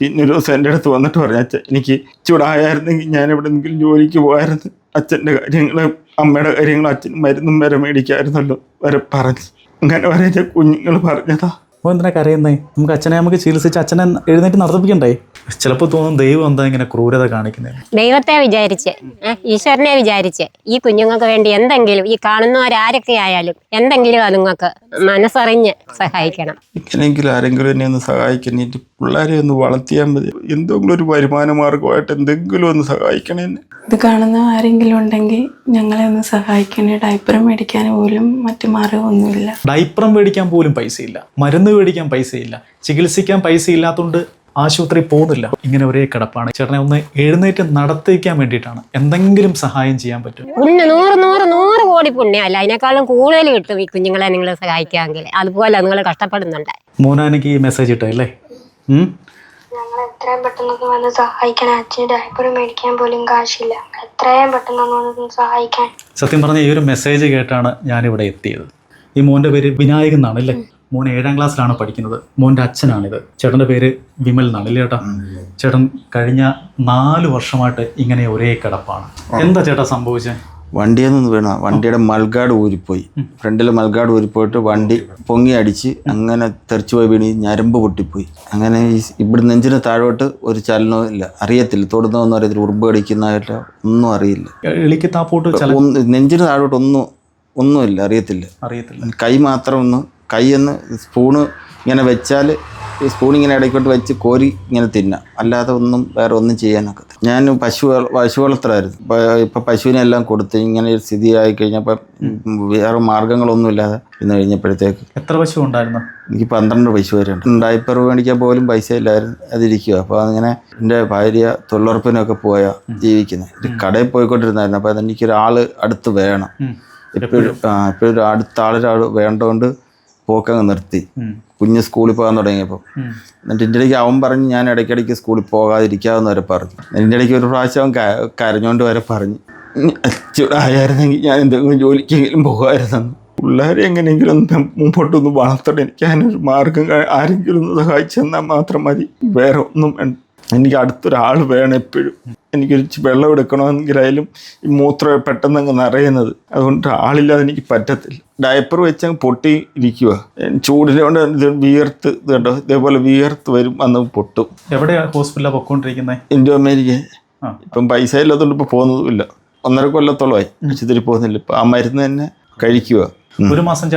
പിന്നെ ഒരു ദിവസം എന്റെ അടുത്ത് വന്നിട്ട് പറഞ്ഞു അച്ഛൻ എനിക്ക് ചൂടായിരുന്നെങ്കിൽ ഞാൻ എവിടെയെങ്കിലും ജോലിക്ക് പോകായിരുന്നു അച്ഛന്റെ കാര്യങ്ങൾ അമ്മയുടെ കാര്യങ്ങൾ അച്ഛൻ മരുന്നും വരെ മേടിക്കായിരുന്നല്ലോ വരെ പറഞ്ഞു. അങ്ങനെ വരെ കുഞ്ഞുങ്ങൾ പറഞ്ഞതാ. അപ്പോൾ എന്തിനാ കരയുന്നേ? നമുക്ക് അച്ഛനെ നമുക്ക് ചികിത്സിച്ച് അച്ഛനെ എഴുന്നേറ്റ് നടത്തിപ്പിക്കണ്ടേ? ചിലപ്പോൾ തോന്നും ദൈവം എന്താ ഇങ്ങനെ ക്രൂരത കാണിക്കുന്നത് ദൈവത്തെ വിചാരിച്ച്. ഈശ്വരനെ വിചാരിച്ച്. ഈ കുഞ്ഞുങ്ങൾക്ക് വേണ്ടി എന്തെങ്കിലും ഈ കാണുന്നവരാരൊക്കെ ആയാലും എന്തെങ്കിലും അതുങ്ങൾക്ക് മനസ്സറിഞ്ഞ് സഹായിക്കണം. ഇങ്ങനെയെങ്കിലും ആരെങ്കിലും എന്നെ ഒന്ന് സഹായിക്കണം. എന്റെ പിള്ളേരെ ഒന്ന് വളർത്തിയാൽ മതി. എന്തെങ്കിലും ഒരു വരുമാന മാർഗമായിട്ട് എന്തെങ്കിലും ഒന്ന് സഹായിക്കണേ. ഇത് കാണുന്ന ആരെങ്കിലും ഉണ്ടെങ്കിൽ ഞങ്ങളെ ഒന്ന് സഹായിക്കണേ. ഡയപ്പർ മേടിക്കാൻ പോലും മറ്റു മാർഗമൊന്നുമില്ല. ഡൈപ്പറം മേടിക്കാൻ പോലും പൈസയില്ല. മരുന്ന് മേടിക്കാൻ പൈസയില്ല. ചികിത്സിക്കാൻ പൈസ ഇല്ലാത്തതുകൊണ്ട് ആശുപത്രി പോകുന്നില്ല. ഇങ്ങനെ ഒരേ കിടപ്പാണ്. ചേട്ടനെ ഒന്ന് എഴുന്നേറ്റ് നടത്തിക്കാൻ വേണ്ടിയിട്ടാണ്. എന്തെങ്കിലും സഹായം ചെയ്യാൻ പറ്റും പുണ്യ നൂറ് നൂറ് നൂറ് കോടി പുണ്യമല്ല അതിനേക്കാളും കൂടുതൽ കിട്ടും ഈ കുഞ്ഞുങ്ങളെ നിങ്ങൾ സഹായിക്കാമെങ്കിൽ. അതുപോലെ നിങ്ങൾ കഷ്ടപ്പെടുന്നുണ്ട്. മോനാനിക്ക് ഈ മെസ്സേജ് ഇട്ടല്ലേ ഉം? ഞങ്ങൾ എത്രയും പെട്ടെന്നൊക്കെ വന്ന് സഹായിക്കാൻ അച്ഛന് ഡയപ്പർ മേടിക്കാൻ പോലും കാശില്ല. എത്രയും പെട്ടെന്നൊന്ന് വന്ന് സഹായിക്കാൻ. സത്യം പറഞ്ഞ ഈ ഒരു മെസ്സേജ് കേട്ടാണ് ഞാനിവിടെ എത്തിയത്. ഈ മോന്റെ പേര് വിനായകൻ എന്നാണ് അല്ലേ? മോൻ ഏഴാം ക്ലാസ്സിലാണ് പഠിക്കുന്നത്. മോന്റെ അച്ഛനാണിത്. ചേട്ടന്റെ പേര് വിമൽ എന്നാണ് ഇല്ലേ ചേട്ടാ? ചേട്ടൻ കഴിഞ്ഞ നാല് വർഷമായിട്ട് ഇങ്ങനെ ഒരേ കിടപ്പാണ്. എന്താ ചേട്ടാ സംഭവിച്ചത് വണ്ടിയിൽ നിന്ന് വീണ വണ്ടിയുടെ മൽഗാഡ് ഊരിപ്പോയി. ഫ്രണ്ടിൽ മൽഗാഡ് ഊരിപ്പോയിട്ട് വണ്ടി പൊങ്ങി അടിച്ച് അങ്ങനെ തെറിച്ചു പോയി വീണി ഞരമ്പ് പൊട്ടിപ്പോയി. അങ്ങനെ ഈ ഇവിടെ നെഞ്ചിന് താഴോട്ട് ഒരു ചലനവും ഇല്ല. അറിയത്തില്ല. തൊടുന്നൊന്നും അറിയത്തില്ല. ഉറുമ്പ് കടിക്കുന്നതായിട്ട് ഒന്നും അറിയില്ല. നെഞ്ചിന് താഴോട്ട് ഒന്നും ഒന്നുമില്ല അറിയത്തില്ല. അറിയത്തില്ല. കൈ മാത്രം ഒന്ന് കൈ ഒന്ന് സ്പൂണ് ഇങ്ങനെ വെച്ചാൽ ഈ സ്പൂൺ ഇങ്ങനെ ഇടയ്ക്കോട്ട് വെച്ച് കോരി ഇങ്ങനെ തിന്നാം. അല്ലാതെ ഒന്നും വേറെ ഒന്നും ചെയ്യാനൊക്കെ ഞാൻ പശു പശു വളർത്തലായിരുന്നു. ഇപ്പം പശുവിനെല്ലാം പശുവിനെ എല്ലാം കൊടുത്ത് ഇങ്ങനെ ഒരു സ്ഥിതി കഴിഞ്ഞപ്പോൾ വേറെ മാർഗങ്ങളൊന്നുമില്ലാതെ ഇന്ന് കഴിഞ്ഞപ്പോഴത്തേക്ക് എത്ര പശു ഉണ്ടായിരുന്നു? എനിക്ക് പന്ത്രണ്ട് പശു വരെ ഉണ്ട്. ഡൈപ്പർ മേടിക്കാൻ പോലും പൈസ ഇല്ലായിരുന്നു. അതിരിക്കുക അപ്പോൾ അങ്ങനെ എന്റെ ഭാര്യ തൊഴിലുറപ്പിനൊക്കെ പോയാൽ ജീവിക്കുന്നത് കടയിൽ പോയിക്കൊണ്ടിരുന്നായിരുന്നു. അപ്പോൾ അതെനിക്കൊരാൾ അടുത്ത് വേണം. എപ്പോഴും എപ്പോഴും അടുത്ത ആളൊരാൾ വേണ്ടതുകൊണ്ട് പോക്കങ്ങ് നിർത്തി. കുഞ്ഞ് സ്കൂളിൽ പോകാൻ തുടങ്ങിയപ്പോൾ എന്നിട്ട് എന്റെ ഇടയ്ക്ക് അവൻ പറഞ്ഞ് ഞാൻ ഇടയ്ക്കിടയ്ക്ക് സ്കൂളിൽ പോകാതിരിക്കാമെന്ന് വരെ പറഞ്ഞു. എന്റെ ഇടയ്ക്ക് ഒരു പ്രാവശ്യം അവൻ കരഞ്ഞോണ്ട് വരെ പറഞ്ഞു. ആയിരുന്നെങ്കിൽ ഞാൻ എന്തെങ്കിലും ജോലിക്കെങ്കിലും പോകാമായിരുന്നു പിള്ളേരെ എങ്ങനെയെങ്കിലും ഒന്ന് മുമ്പോട്ടൊന്ന് വളർത്തണം. എനിക്ക് അതിനൊരു മാർഗം ആരെങ്കിലും ഒന്ന് സഹായിച്ചു തന്നാൽ മാത്രം മതി. വേറെ ഒന്നും വേണ്ട. എനിക്ക് അടുത്തൊരാൾ വേണം എപ്പോഴും. എനിക്കൊരു വെള്ളം എടുക്കണമെങ്കിലായാലും ഈ മൂത്രം പെട്ടെന്ന് അങ്ങ് നിറയുന്നത്. അതുകൊണ്ട് ആളില്ലാതെ എനിക്ക് പറ്റത്തില്ല. ഡയപ്പർ വെച്ച് അങ്ങ് പൊട്ടി ഇരിക്കുക ചൂടിനെ ഇത് വിയർത്ത് ഇത് കണ്ടോ? ഇതേപോലെ വിയർത്ത് വരും അന്ന് പൊട്ടും. എവിടെയാണ് ഹോസ്പിറ്റലിൽ പൊക്കോണ്ടിരിക്കുന്നത് ഇൻഡോ അമേരിക്ക. ഇപ്പം പൈസ ഇല്ലാത്തതുകൊണ്ട് ഇപ്പോൾ പോകുന്നതുമില്ല ഒന്നര കൊല്ലത്തോളമായി. ആശുപത്രി പോകുന്നില്ല. ഇപ്പം ആ മരുന്ന് തന്നെ കഴിക്കുക ഒരു മാസം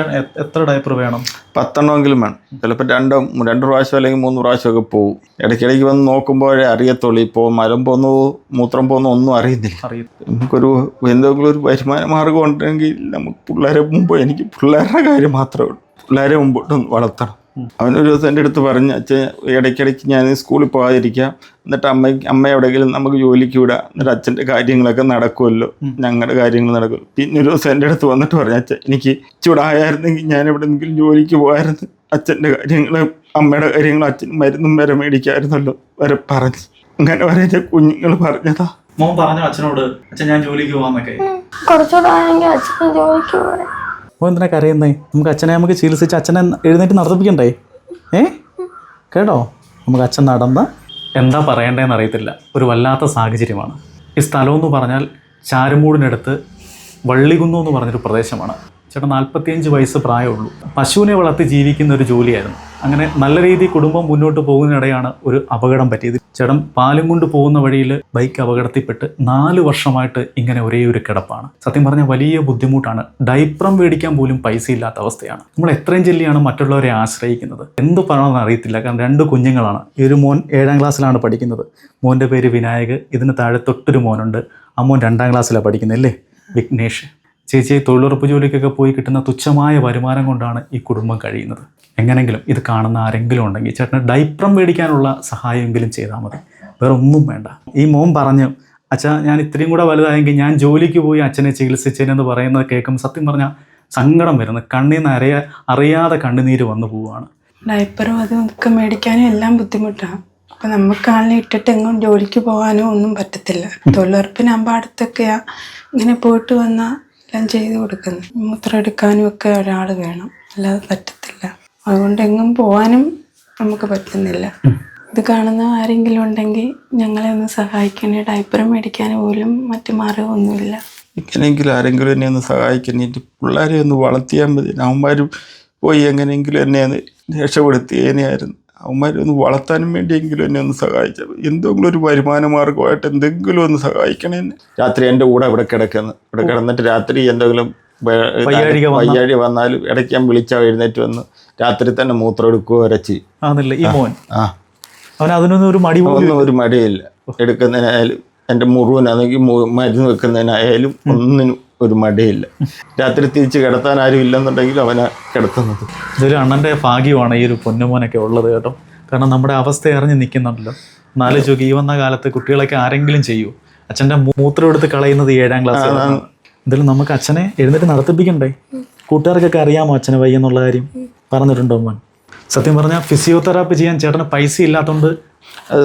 എത്ര ഡയപ്പർ വേണം? പത്തെണ്ണമെങ്കിലും വേണം. ചിലപ്പോൾ രണ്ടോ രണ്ട് പ്രാവശ്യം അല്ലെങ്കിൽ മൂന്ന് പ്രാവശ്യമൊക്കെ പോകും ഇടയ്ക്കിടയ്ക്ക് വന്ന് നോക്കുമ്പോഴേ അറിയത്തുള്ളൂ. ഇപ്പോൾ മരം പോന്നു മൂത്രം പോന്നു ഒന്നും അറിയുന്നില്ല അറിയും നമുക്കൊരു എന്തെങ്കിലും ഒരു വരുമാന മാർഗം ഉണ്ടെങ്കിൽ നമുക്ക് പിള്ളേരെ മുമ്പ് എനിക്ക് പിള്ളേരുടെ കാര്യം മാത്രമേ ഉള്ളൂ. പിള്ളേരെ മുമ്പോട്ടൊന്ന് വളർത്തണം. അവനൊരു ദിവസം എന്റെ അടുത്ത് പറഞ്ഞ് അച്ഛൻ ഇടയ്ക്കിടയ്ക്ക് ഞാൻ സ്കൂളിൽ പോകാതിരിക്കാം. എന്നിട്ട് അമ്മ അമ്മ എവിടെയെങ്കിലും നമുക്ക് ജോലിക്ക് വിടാം. എന്നിട്ട് അച്ഛന്റെ കാര്യങ്ങളൊക്കെ നടക്കുമല്ലോ. ഞങ്ങളുടെ കാര്യങ്ങൾ നടക്കും പിന്നെ ഒരു ദിവസം എന്റെ അടുത്ത് വന്നിട്ട് പറഞ്ഞു അച്ഛൻ എനിക്ക് ചൂടായിരുന്നെങ്കിൽ ഞാൻ എവിടെയെങ്കിലും ജോലിക്ക് പോകായിരുന്നു അച്ഛന്റെ കാര്യങ്ങൾ അമ്മയുടെ കാര്യങ്ങൾ അച്ഛൻ മരുന്നും വരെ മേടിക്കായിരുന്നല്ലോ വരെ പറഞ്ഞു. അങ്ങനെ വരെ കുഞ്ഞുങ്ങൾ പറഞ്ഞതാ. മോൻ പറഞ്ഞു അച്ഛനോട് അച്ഛൻ ഞാൻ ജോലിക്ക് പോവാന്നൊക്കെ കുറച്ചുകൂടെ ആണെങ്കിൽ അച്ഛൻ ജോലിക്ക് പോകാൻ അപ്പോൾ എന്തിനാ കരയുന്നേ? നമുക്ക് അച്ഛനെ നമുക്ക് ചികിത്സിച്ച് അച്ഛനെ എഴുന്നേറ്റ് നടത്തിപ്പിക്കണ്ടേ? ഏ? കേട്ടോ? നമുക്ക് അച്ഛൻ നടന്ന് എന്താ പറയണ്ടേന്ന് അറിയത്തില്ല. ഒരു വല്ലാത്ത സാഹചര്യമാണ്. ഈ സ്ഥലം എന്ന് പറഞ്ഞാൽ ചാരുമൂടിനടുത്ത് വള്ളികുന്നു എന്ന് പറഞ്ഞൊരു പ്രദേശമാണ്. ചേട്ടൻ നാൽപ്പത്തിയഞ്ച് വയസ്സ് പ്രായമുള്ളൂ. പശുവിനെ വളർത്തി ജീവിക്കുന്ന ഒരു ജോലിയായിരുന്നു. അങ്ങനെ നല്ല രീതിയിൽ കുടുംബം മുന്നോട്ട് പോകുന്നതിനിടെയാണ് ഒരു അപകടം പറ്റിയത്. ചേട്ടൻ പാലും കൊണ്ട് പോകുന്ന വഴിയിൽ ബൈക്ക് അപകടത്തിൽപ്പെട്ട് നാല് വർഷമായിട്ട് ഇങ്ങനെ ഒരേ ഒരു കിടപ്പാണ്. സത്യം പറഞ്ഞാൽ വലിയ ബുദ്ധിമുട്ടാണ്. ഡൈപ്രം മേടിക്കാൻ പോലും പൈസ ഇല്ലാത്ത അവസ്ഥയാണ്. നമ്മൾ എത്രയും ചെല്ലിയാണ് മറ്റുള്ളവരെ ആശ്രയിക്കുന്നത്. എന്ത് പറയണമെന്ന് അറിയത്തില്ല. കാരണം രണ്ട് കുഞ്ഞുങ്ങളാണ്. ഈ ഒരു മോൻ ഏഴാം ക്ലാസ്സിലാണ് പഠിക്കുന്നത്. മോന്റെ പേര് വിനായക്. ഇതിന് താഴെ തൊട്ടൊരു മോനുണ്ട്. ആ മോൻ രണ്ടാം ക്ലാസ്സിലാണ് പഠിക്കുന്നത് അല്ലേ? വിഘ്നേഷ്. ചേച്ചി തൊഴിലുറപ്പ് ജോലിക്കൊക്കെ പോയി കിട്ടുന്ന തുച്ഛമായ വരുമാനം കൊണ്ടാണ് ഈ കുടുംബം കഴിയുന്നത്. എങ്ങനെങ്കിലും ഇത് കാണുന്ന ആരെങ്കിലും ഉണ്ടെങ്കിൽ ചേട്ടന് ഡൈപ്രം മേടിക്കാനുള്ള സഹായമെങ്കിലും ചെയ്താൽ മതി. വേറെ ഒന്നും വേണ്ട. ഈ മോൻ പറഞ്ഞു അച്ഛാ ഞാൻ ഇത്രയും കൂടെ വലുതായെങ്കിൽ ഞാൻ ജോലിക്ക് പോയി അച്ഛനെ ചികിത്സിച്ചതിനെന്ന് പറയുന്നത് കേൾക്കുമ്പോൾ സത്യം പറഞ്ഞാൽ സങ്കടം വരുന്നു കണ്ണീന്ന് അറിയാ അറിയാതെ കണ്ണുനീര് വന്നു പോവുകയാണ്. ഡയപ്പറും അതും ഒക്കെ മേടിക്കാനും എല്ലാം ബുദ്ധിമുട്ടാണ് അപ്പം നമുക്കാളിനെ ഇട്ടിട്ട് എങ്ങും ജോലിക്ക് പോകാനോ ഒന്നും പറ്റത്തില്ല. തൊഴിലുറപ്പിനാകുമ്പോൾ അടുത്തൊക്കെയാ ഇങ്ങനെ പോയിട്ട് വന്നാൽ എല്ലാം ചെയ്ത് കൊടുക്കുന്നത് മൂത്രം എടുക്കാനും ഒക്കെ ഒരാൾ വേണം. അല്ലാതെ പറ്റത്തില്ല. അതുകൊണ്ട് എങ്ങും പോകാനും നമുക്ക് പറ്റുന്നില്ല. ഇത് കാണുന്ന ആരെങ്കിലും ഉണ്ടെങ്കിൽ ഞങ്ങളെ ഒന്ന് സഹായിക്കണേ. ഡയപ്പർ മേടിക്കാൻ പോലും മറ്റു മാർഗമൊന്നുമില്ല. എങ്ങനെയെങ്കിലും ആരെങ്കിലും എന്നെ ഒന്ന് സഹായിക്കണേ. എന്റെ പിള്ളേരെ ഒന്ന് വളർത്തിയാൽ മതി. അവന്മാരും പോയി എങ്ങനെയെങ്കിലും എന്നെ ഒന്ന് രക്ഷപ്പെടുത്തിയേനെയായിരുന്നു അവന്മാരെ ഒന്ന് വളർത്താനും വേണ്ടിയെങ്കിലും എന്നെ ഒന്ന് സഹായിച്ചത് എന്തെങ്കിലും ഒരു വരുമാന മാർഗമായിട്ട് എന്തെങ്കിലും ഒന്ന് സഹായിക്കണേ രാത്രി എന്റെ കൂടെ ഇവിടെ കിടക്കുന്നു. ഇവിടെ കിടന്നിട്ട് രാത്രി എന്തെങ്കിലും വയ്യാഴി വന്നാലും ഇടയ്ക്ക് ഞാൻ വിളിച്ചാൽ എഴുന്നേറ്റ് വന്ന് രാത്രി തന്നെ മൂത്രം എടുക്കുകയോ ഈ മോൻ? ആ. അവൻ അതിനൊന്നും ഒരു മടി ഒന്നും ഒരു മടിയില്ല. എടുക്കുന്നതിനായാലും എന്റെ മുറിവിനാണെങ്കിൽ മരുന്ന് വെക്കുന്നതിനായാലും ഒന്നിനും ഒരു മടിയില്ല. രാത്രി തിരിച്ച് കിടത്താൻ ആരും ഇല്ലെന്നുണ്ടെങ്കിൽ അവനെ കിടത്തുന്നത്. ഇതൊരു അണ്ണന്റെ ഭാഗ്യമാണ് ഈ ഒരു പൊന്നുമോനൊക്കെ ഉള്ളത് കേട്ടോ. കാരണം നമ്മുടെ അവസ്ഥ അറിഞ്ഞ് നിൽക്കുന്നുണ്ടല്ലോ. നാല് ചോക്ക് ഈ വന്ന കാലത്ത് കുട്ടികളൊക്കെ ആരെങ്കിലും ചെയ്യൂ. അച്ഛന്റെ മൂത്രം എടുത്ത് കളയുന്നത് ഏഴാം ക്ലാസ് എന്തായാലും നമുക്ക് അച്ഛനെ എഴുന്നേറ്റ് നടത്തിപ്പിക്കണ്ടേ? കൂട്ടുകാർക്കൊക്കെ അറിയാമോ അച്ഛനെ വയ്യെന്നുള്ള കാര്യം? പറഞ്ഞിട്ടുണ്ടോ മോൻ? സത്യം പറഞ്ഞാൽ ഫിസിയോതെറാപ്പി ചെയ്യാൻ ചേട്ടന് പൈസ ഇല്ലാത്തതുകൊണ്ട്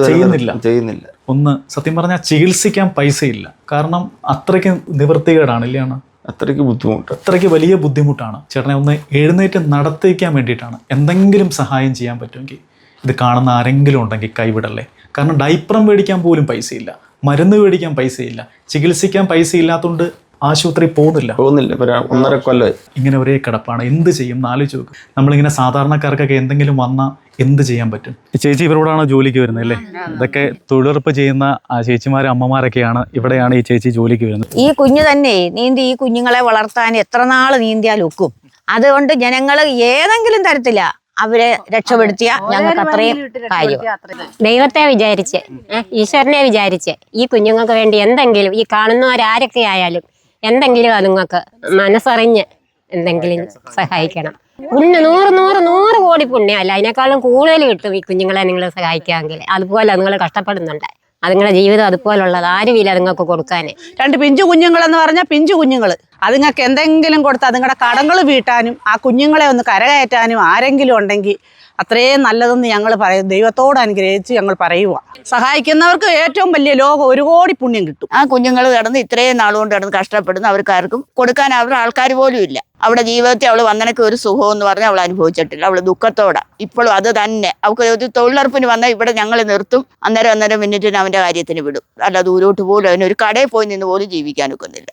ചെയ്യുന്നില്ല. ചെയ്യുന്നില്ല. ഒന്ന് സത്യം പറഞ്ഞാൽ ചികിത്സിക്കാൻ പൈസയില്ല. കാരണം അത്രയ്ക്ക് നിവൃത്തികേടാണ് ഇല്ലയാണ് അത്രയ്ക്ക് ബുദ്ധിമുട്ട്. അത്രയ്ക്ക് വലിയ ബുദ്ധിമുട്ടാണ്. ചേട്ടനെ ഒന്ന് എഴുന്നേറ്റ് നടത്തിക്കാൻ വേണ്ടിയിട്ടാണ്. എന്തെങ്കിലും സഹായം ചെയ്യാൻ പറ്റുമെങ്കിൽ ഇത് കാണുന്ന ആരെങ്കിലും ഉണ്ടെങ്കിൽ കൈവിടല്ലേ. കാരണം ഡൈപ്രം മേടിക്കാൻ പോലും പൈസയില്ല. മരുന്ന് മേടിക്കാൻ പൈസയില്ല. ചികിത്സിക്കാൻ പൈസ ഇല്ലാത്തതുകൊണ്ട് ആശുപത്രി പോകുന്നില്ല. പോകുന്നില്ല. ഒന്നര കൊല്ലമായി ഇങ്ങനെ ഒരേ കിടപ്പാണ്. എന്ത് ചെയ്യും? നാലോ ചോക്ക്. നമ്മളിങ്ങനെ സാധാരണക്കാർക്കൊക്കെ എന്തെങ്കിലും വന്നാൽ എന്ത് ചെയ്യാൻ പറ്റും? ചേച്ചി ഇവരോടാണ് ജോലിക്ക് വരുന്നത് അല്ലേ? ഇതൊക്കെ തൊഴിലുറപ്പ് ചെയ്യുന്ന ആ ചേച്ചിമാരും അമ്മമാരൊക്കെയാണ് ഇവിടെയാണ് ഈ ചേച്ചി ജോലിക്ക് വരുന്നത്. ഈ കുഞ്ഞു തന്നെ നീന്തി ഈ കുഞ്ഞുങ്ങളെ വളർത്താൻ എത്ര നാൾ നീന്തിയാൽ ഒക്കും. അതുകൊണ്ട് ജനങ്ങൾ ഏതെങ്കിലും തരത്തില അവരെ രക്ഷപ്പെടുത്തിയ ഞങ്ങൾക്ക് അത്രയും കാര്യം. ദൈവത്തെ വിചാരിച്ച് ഈശ്വരനെ വിചാരിച്ച് ഈ കുഞ്ഞുങ്ങൾക്ക് വേണ്ടി എന്തെങ്കിലും ഈ കാണുന്നവരാരൊക്കെ ആയാലും എന്തെങ്കിലും അതുങ്ങൾക്ക് മനസ്സറിഞ്ഞ് എന്തെങ്കിലും സഹായിക്കണം. പുണ്യ നൂറ് നൂറ് നൂറ് കോടി പുണ്യമല്ല. അതിനേക്കാളും കൂടുതൽ കിട്ടും ഈ കുഞ്ഞുങ്ങളെ നിങ്ങൾ സഹായിക്കാമെങ്കിൽ അതുപോലെ നിങ്ങൾ കഷ്ടപ്പെടുന്നുണ്ട്. അതുങ്ങളുടെ ജീവിതം അതുപോലുള്ളത് ആരുമില്ല അതുങ്ങൾക്ക് കൊടുക്കാൻ രണ്ട് പിഞ്ചു കുഞ്ഞുങ്ങളെന്ന് പറഞ്ഞാൽ പിഞ്ചു കുഞ്ഞുങ്ങൾ അതുങ്ങൾക്ക് എന്തെങ്കിലും കൊടുത്ത് അതുങ്ങളുടെ കടങ്ങൾ വീട്ടാനും ആ കുഞ്ഞുങ്ങളെ ഒന്ന് കരകയറ്റാനും ആരെങ്കിലും ഉണ്ടെങ്കിൽ അത്രയും നല്ലതെന്ന് ഞങ്ങൾ പറയും. ദൈവത്തോട് അനുഗ്രഹിച്ച് ഞങ്ങൾ പറയുക സഹായിക്കുന്നവർക്ക് ഏറ്റവും വലിയ ലോകം ഒരു കോടി പുണ്യം കിട്ടും. ആ കുഞ്ഞുങ്ങൾ കിടന്ന് ഇത്രയും നാളുകൊണ്ട് കിടന്ന് കഷ്ടപ്പെടുന്ന അവർക്കാർക്കും കൊടുക്കാൻ അവരുടെ ആൾക്കാർ പോലും ഇല്ല. അവിടെ ജീവിതത്തിൽ അവൾ വന്നനക്ക് ഒരു സുഖം എന്ന് പറഞ്ഞാൽ അവൾ അനുഭവിച്ചിട്ടില്ല. അവൾ ദുഃഖത്തോടെ. ഇപ്പോഴും അത് തന്നെ. അവൾക്ക് ഒരു തൊഴിലുറപ്പിന് വന്നാൽ ഇവിടെ ഞങ്ങൾ നിർത്തും. അന്നേരം അന്നേരം മിനിറ്റിന് അവന്റെ കാര്യത്തിന് വിടും. അല്ല ദൂരോട്ട് പോലും അവനൊരു കടയിൽ പോയി നിന്ന് പോലും ജീവിക്കാൻ ഒക്കുന്നില്ല.